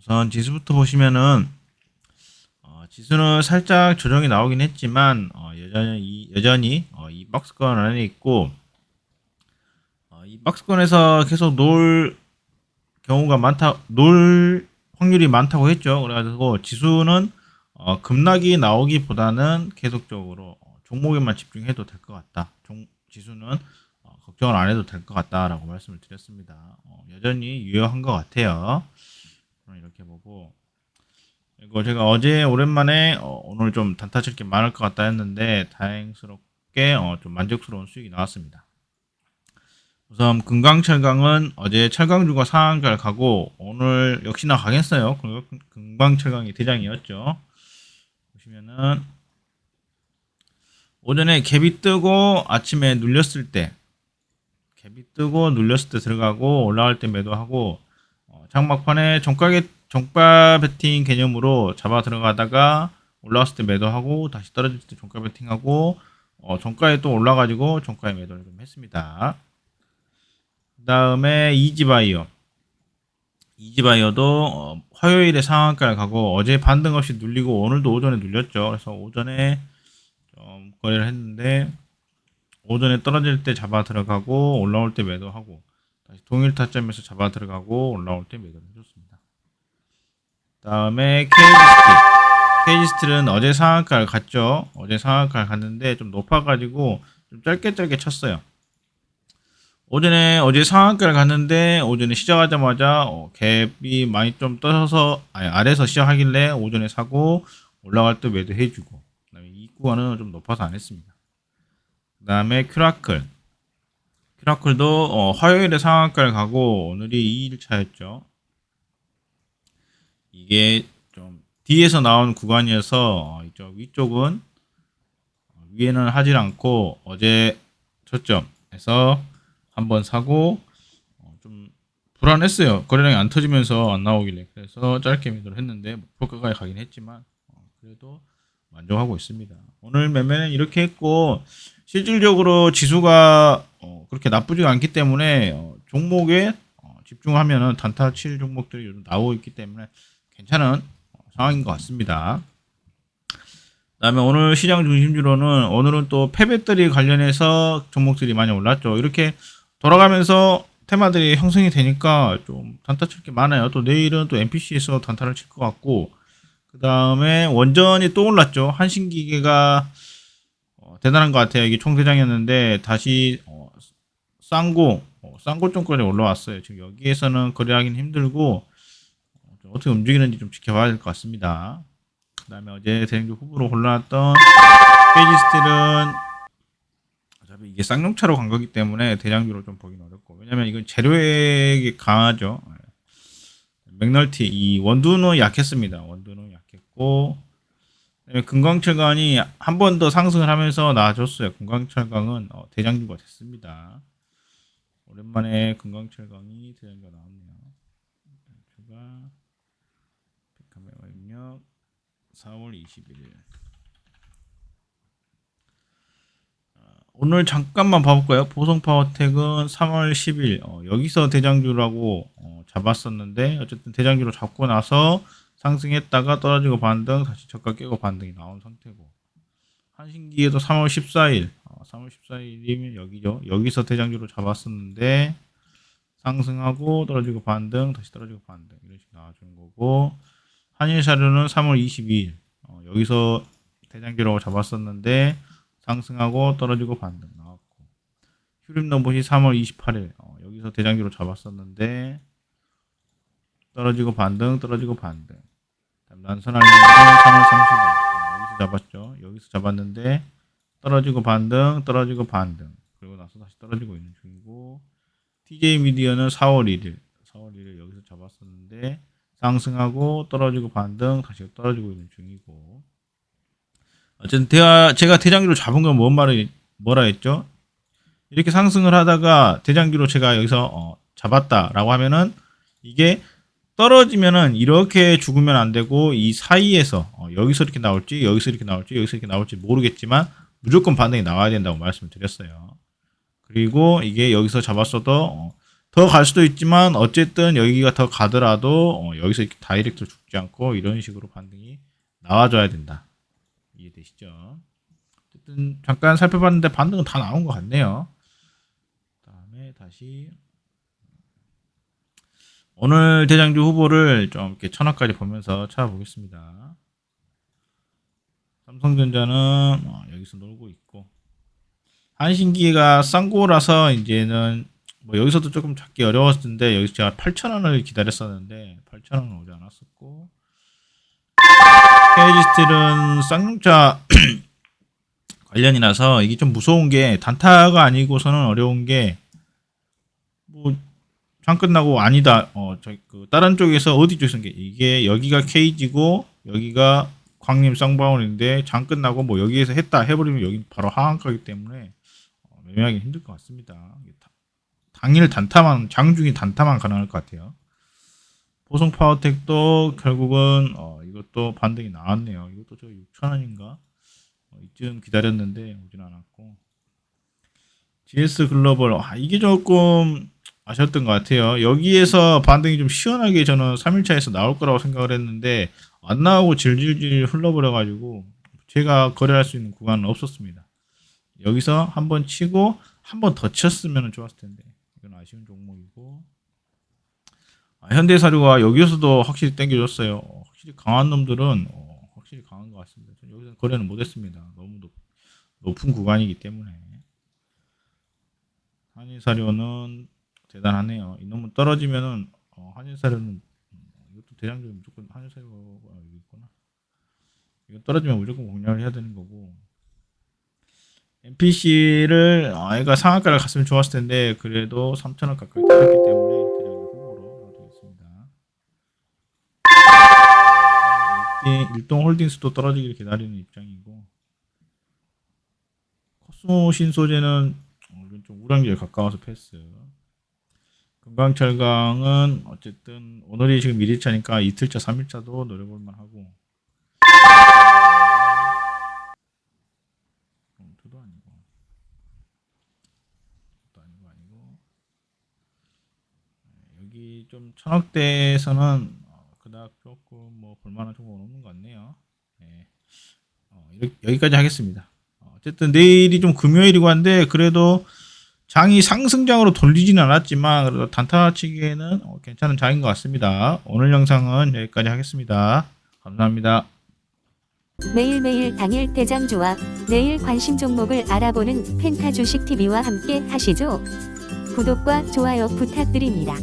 우선 지수부터 보시면은 어, 지수는 살짝 조정이 나오긴 했지만 어, 여전히 여전히 어, 이 박스권 안에 있고 어, 이 박스권에서 계속 놀 경우가 많다 놀 확률이 많다고 했죠. 그래가지고 지수는 어, 급락이 나오기보다는 계속적으로 어, 종목에만 집중해도 될 것 같다. 종, 지수는 어, 걱정을 안 해도 될 것 같다라고 말씀을 드렸습니다. 어, 여전히 유효한 것 같아요. 이렇게 보고 이거 제가 어제 오랜만에 어, 오늘 좀 단타 칠 게 많을 것 같다 했는데 다행스럽게 어, 좀 만족스러운 수익이 나왔습니다. 우선 금강철강은 어제 철강주가 상한가를 가고 오늘 역시나 강했어요. 그리고 금강철강이 대장이었죠. 보시면은 오전에 갭이 뜨고 아침에 눌렸을 때 갭이 뜨고 눌렸을 때 들어가고 올라갈 때 매도하고 어, 장막판에 종가게 종가 베팅 개념으로 잡아 들어가다가 올라왔을 때 매도하고 다시 떨어질 때 종가 베팅하고 어, 종가에 또 올라가지고 종가에 매도를 좀 했습니다. 그 다음에 이지바이어 이지바이어도 어, 화요일에 상한가를 가고 어제 반등 없이 눌리고 오늘도 오전에 눌렸죠. 그래서 오전에 좀 거래를 했는데 오전에 떨어질 때 잡아 들어가고 올라올 때 매도하고 다시 동일 타점에서 잡아 들어가고 올라올 때 매도를 해줬습니다. 다음에 케이지스틸. 케이지스틸은 어제 상한가를 갔죠. 어제 상한가를 갔는데 좀 높아가지고 좀 짧게 짧게 쳤어요. 오전에 어제 상한가를 갔는데 오전에 시작하자마자 어, 갭이 많이 좀 떠서 아니 아래서 시작하길래 오전에 사고 올라갈 때 매도해주고 그다음에 이 구간은 좀 높아서 안 했습니다. 그다음에 큐라클 큐라클도 어, 화요일에 상한가를 가고 오늘이 2일차였죠. 이게 좀 뒤에서 나온 구간이어서 어, 이쪽 위쪽은 어, 위에는 하질 않고 어제 저점에서 한번 사고 어, 좀 불안했어요. 거래량이 안 터지면서 안 나오길래 그래서 짧게 매도를 했는데 목표가까지 가긴 했지만 어, 그래도 만족하고 있습니다. 오늘 매매는 이렇게 했고 실질적으로 지수가 어, 그렇게 나쁘지가 않기 때문에 어, 종목에 어, 집중하면은 단타 칠 종목들이 요즘 나오고 있기 때문에 괜찮은 어, 상황인 것 같습니다. 그다음에 오늘 시장 중심주로는 오늘은 또 폐배터리 관련해서 종목들이 많이 올랐죠. 이렇게 돌아가면서 테마들이 형성이 되니까 좀 단타 칠 게 많아요. 또 내일은 또 NPC에서 단타를 칠 것 같고 그 다음에 원전이 또 올랐죠. 한신기계가 어, 대단한 것 같아요. 이게 총대장이었는데 다시 어, 쌍고 어, 쌍고점까지 올라왔어요. 지금 여기에서는 거래하기는 힘들고 어, 좀 어떻게 움직이는지 좀 지켜봐야 될 것 같습니다. 그 다음에 어제 대행주 후보로 올라왔던 페이지스틸은 어차피 이게 쌍용차로 간 거기 때문에 대장주로 좀 보기는 어렵고 왜냐면 이건 재료액이 강하죠. 맥널티 이 원두는 약했습니다. 원두는 약했고 금광철강이 한 번 더 상승을 하면서 나아졌어요. 금광철강은 어, 대장주가 됐습니다. 오랜만에 금광철강이 대장주가 나왔네요. 제가 카메라 입력 4월 21일 오늘 잠깐만 봐볼까요? 보성 파워텍은 3월 10일. 어, 여기서 대장주라고 어, 잡았었는데 어쨌든 대장주로 잡고 나서 상승했다가 떨어지고 반등 다시 저가 깨고 반등이 나온 상태고. 한신기에도 3월 14일. 어, 3월 14일이면 여기죠. 여기서 대장주로 잡았었는데 상승하고 떨어지고 반등 다시 떨어지고 반등 이런 식으로 나와주는 거고. 한일사료는 3월 22일. 어, 여기서 대장주라고 잡았었는데 상승하고 떨어지고 반등 나왔고. 휴림넘봇이 3월 28일 어, 여기서 대장주로 잡았었는데 떨어지고 반등 떨어지고 반등. 난선알림은 3월 30일 어, 여기서 잡았죠. 여기서 잡았는데 떨어지고 반등 떨어지고 반등. 그리고 나서 다시 떨어지고 있는 중이고. TJ 미디어는 4월 1일 4월 1일 여기서 잡았었는데 상승하고 떨어지고 반등 다시 떨어지고 있는 중이고 어쨌든 대화, 제가 대장주로 잡은 건 뭔 말을 뭐라 했죠? 이렇게 상승을 하다가 대장주로 제가 여기서 어, 잡았다라고 하면은 이게 떨어지면은 이렇게 죽으면 안 되고 이 사이에서 어, 여기서 이렇게 나올지 여기서 이렇게 나올지 여기서 이렇게 나올지 모르겠지만 무조건 반등이 나와야 된다고 말씀을 드렸어요. 그리고 이게 여기서 잡았어도 더갈 수도 있지만 어쨌든 여기가 더 가더라도 어, 여기서 이렇게 다이렉트로 죽지 않고 이런 식으로 반등이 나와줘야 된다. 이해되시죠? 어쨌든 잠깐 살펴봤는데 반등은 다 나온 것 같네요. 다음에 다시 오늘 대장주 후보를 좀 이렇게 천화까지 보면서 찾아보겠습니다. 삼성전자는 어, 여기서 놀고 있고 한신기가 쌍고라서 이제는 뭐 여기서도 조금 찾기 어려웠을 텐데 여기서 제가 8,000원을 기다렸었는데 8,000원은 오지 않았었고 KG스틸은 쌍용차 관련이라서 이게 좀 무서운 게 단타가 아니고서는 어려운 게 뭐 장 끝나고 아니다. 어, 저그 다른 쪽에서 어디 쪽에서 게 이게 여기가 케이지고 여기가 광림 쌍방울인데 장 끝나고 뭐 여기에서 했다 해버리면 여기 바로 하한가기 때문에 어, 매매하기 힘들 것 같습니다. 당일 단타만 장중이 단타만 가능할 것 같아요. 보성 파워텍도 결국은 어, 이것도 반등이 나왔네요. 이것도 저 6천 원인가 어, 이쯤 기다렸는데 오진 않았고 GS 글로벌 아, 이게 조금 아셨던 것 같아요. 여기에서 반등이 좀 시원하게 저는 3일차에서 나올 거라고 생각을 했는데 안 나오고 질질질 흘러버려가지고 제가 거래할 수 있는 구간은 없었습니다. 여기서 한번 치고 한 번 더 쳤으면 좋았을 텐데 이건 아쉬운 종목이고 아, 현대사료가 여기서도 확실히 땡겨줬어요. 어, 확실히 강한 놈들은 어, 확실히 강한 것 같습니다. 여기서 거래는 못했습니다. 너무 높, 높은 구간이기 때문에 한일사료는 대단하네요. 이놈은 떨어지면은 어, 한일사료는 음, 이것도 대장적으로 무조건 한일사료가 있구나. 이거 떨어지면 무조건 공략을 해야 되는 거고. NPC를 아이가 상한가를 갔으면 좋았을 텐데 그래도 3천원 가까이 떨어졌기 때문에 일동- 홀딩스도 떨어지기를 기다리는 입장이고 코스모 신소재는 좀 우량주에 가까워서 패스. 금강철강은 어쨌든 오늘이 지금 1일차니까 이틀차, 3일차도 노려볼만 하고. 검토도 아니고. 또 아니고 아니고. 네, 여기 좀 천억대에서는 어, 그닥 조금 뭐 볼만한 종목은 없는 것 같네요. 네. 어, 이렇게- 여기까지 하겠습니다. 어, 어쨌든 내일이 좀 금요일이고 한데 그래도 장이 상승장으로 돌리지는 않았지만 그래도 단타치기에는 어, 괜찮은 장인 것 같습니다. 오늘 영상은 여기까지 하겠습니다. 감사합니다. 매일매일 당일 대장 조합, 내일 관심 종목을 알아보는 펜타 주식 TV와 함께 하시죠. 구독과 좋아요 부탁드립니다.